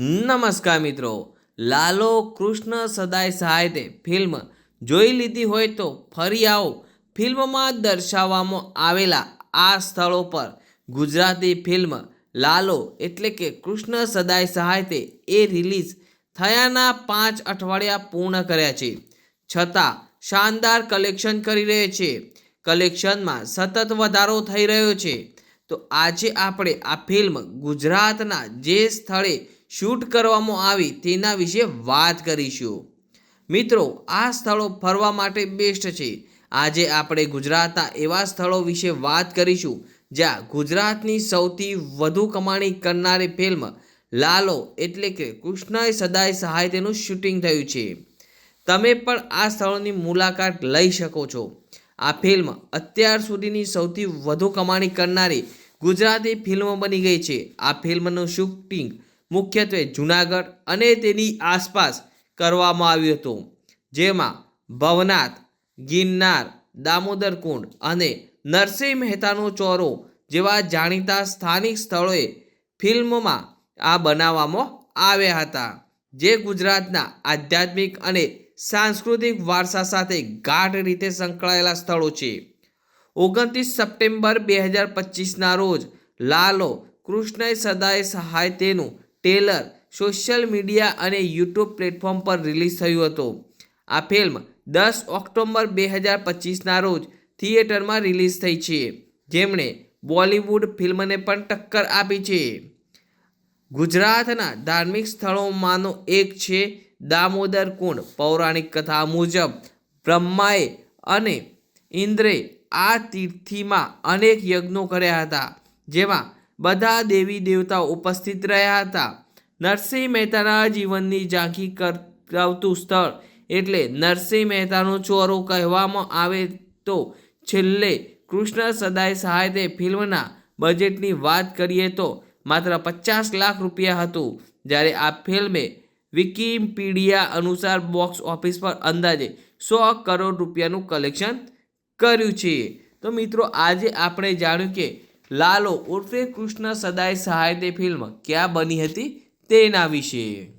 નમસ્કાર મિત્રો. લાલો કૃષ્ણ સદાય સહાયતે ફિલ્મ જોઈ લીધી હોય તો ફરી આવો. ફિલ્મમાં દર્શાવવામાં આવેલા આ સ્થળો પર ગુજરાતી ફિલ્મ લાલો એટલે કે કૃષ્ણ સદાય સહાયતે એ રિલીઝ થયાના પાંચ અઠવાડિયા પૂર્ણ કર્યા છે. છતાં શાનદાર કલેક્શન કરી રહ્યો છે. કલેક્શનમાં સતત વધારો થઈ રહ્યો છે. તો આજે આપણે આ ફિલ્મ ગુજરાતના જે સ્થળે શૂટ કરવામાં આવી તેના વિશે વાત કરીશું. મિત્રો, આ સ્થળો ફરવા માટે બેસ્ટ છે. આજે આપણે ગુજરાતના એવા સ્થળો વિશે વાત કરીશું, જ્યાં ગુજરાતની સૌથી વધુ કમાણી કરનારી ફિલ્મ લાલો એટલે કે કૃષ્ણએ સદાય સહાય તેનું શૂટિંગ થયું છે. તમે પણ આ સ્થળોની મુલાકાત લઈ શકો છો. આ ફિલ્મ અત્યાર સુધીની સૌથી વધુ કમાણી કરનારી ગુજરાતી ફિલ્મ બની ગઈ છે. આ ફિલ્મનું શૂટિંગ મુખ્યત્વે જૂનાગઢ અને તેની આસપાસ કરવામાં આવ્યું હતું. જેમાં ભવનાથ, ગિરનાર, દામોદર કુંડ અને નરસિંહ મહેતાનો ચોરો જેવા જાણીતા સ્થાનિક સ્થળોએ ફિલ્મમાં આ બનાવવામાં આવ્યા હતા, જે ગુજરાતના આધ્યાત્મિક અને સાંસ્કૃતિક વારસા સાથે ગાઢ રીતે સંકળાયેલા સ્થળો છે. ઓગણત્રીસ સપ્ટેમ્બર બે હજાર પચીસના રોજ લાલો કૃષ્ણ સદાય સહાય તેનું ટેલર સોશિયલ મીડિયા અને યુટ્યુબ પ્લેટફોર્મ પર રિલીઝ થયું હતું. આ ફિલ્મ દસ ઓક્ટોબર બે હજાર પચીસના રોજ થિયેટરમાં રિલીઝ થઈ છે. જેમણે બોલિવૂડ ફિલ્મને પણ ટક્કર આપી છે. ગુજરાતના ધાર્મિક સ્થળોમાંનો એક છે દામોદર કુંડ. પૌરાણિક કથા મુજબ બ્રહ્માએ અને ઇન્દ્રે આ તીર્થીમાં અનેક યજ્ઞો કર્યા હતા. જેમાં બધા દેવી દેવતાઓ ઉપસ્થિત રહ્યા હતા. નરસિંહ મહેતાના જીવનની ઝાંખી કરાવતું સ્થળ એટલે નરસિંહ મહેતાનો ચોરો કહેવામાં આવે તો છેલ્લે કૃષ્ણ સદાય સહાયતે ફિલ્મના બજેટની વાત કરીએ તો માત્ર પચાસ લાખ રૂપિયા હતું. જ્યારે આ ફિલ્મે વિકીપીડિયા અનુસાર બોક્સ ઓફિસ પર અંદાજે સો કરોડ રૂપિયાનું કલેક્શન કર્યું છે. તો મિત્રો, આજે આપણે જાણ્યું કે લાલો ઉર્ફે કૃષ્ણ સદાય સહાય તે ફિલ્મ ક્યાં બની હતી તેના વિશે.